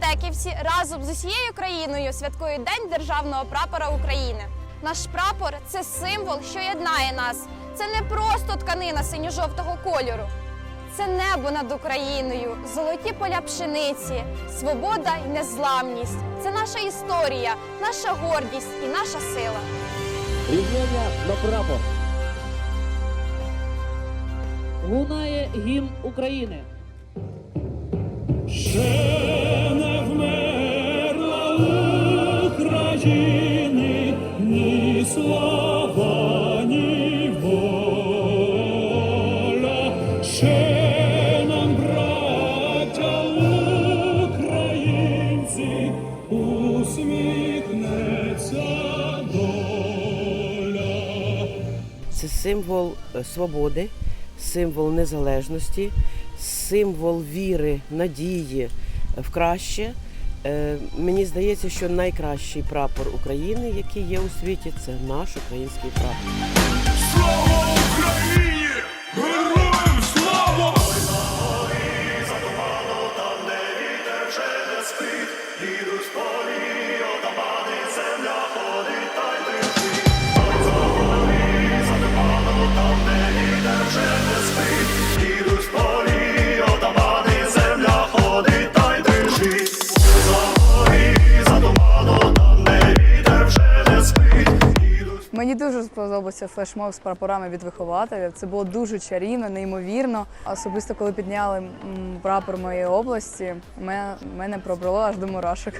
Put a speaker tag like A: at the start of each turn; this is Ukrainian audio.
A: Гатеківці разом з усією країною святкують День державного прапора України. Наш прапор це символ, що єднає нас. Це не просто тканина синьо-жовтого кольору. Це небо над Україною, золоті поля пшениці, свобода й незламність. Це наша історія, наша гордість і наша сила.
B: Рівняння на прапор.
C: Лунає гімн України.
D: Ще слава. Ще нам, українці, усміхнеться.
E: Це символ е, свободи, символ незалежності, символ віри, надії в краще. Е, Мені здається, що найкращий прапор України, який є у світі, це наш український прапор.
D: Слава Україні! Героям слава!
F: Мені дуже сподобався флешмоб з прапорами від вихователів. Це було дуже чарівно, неймовірно. Особисто, коли підняли прапор моєї області, мене, пробрало аж до мурашок.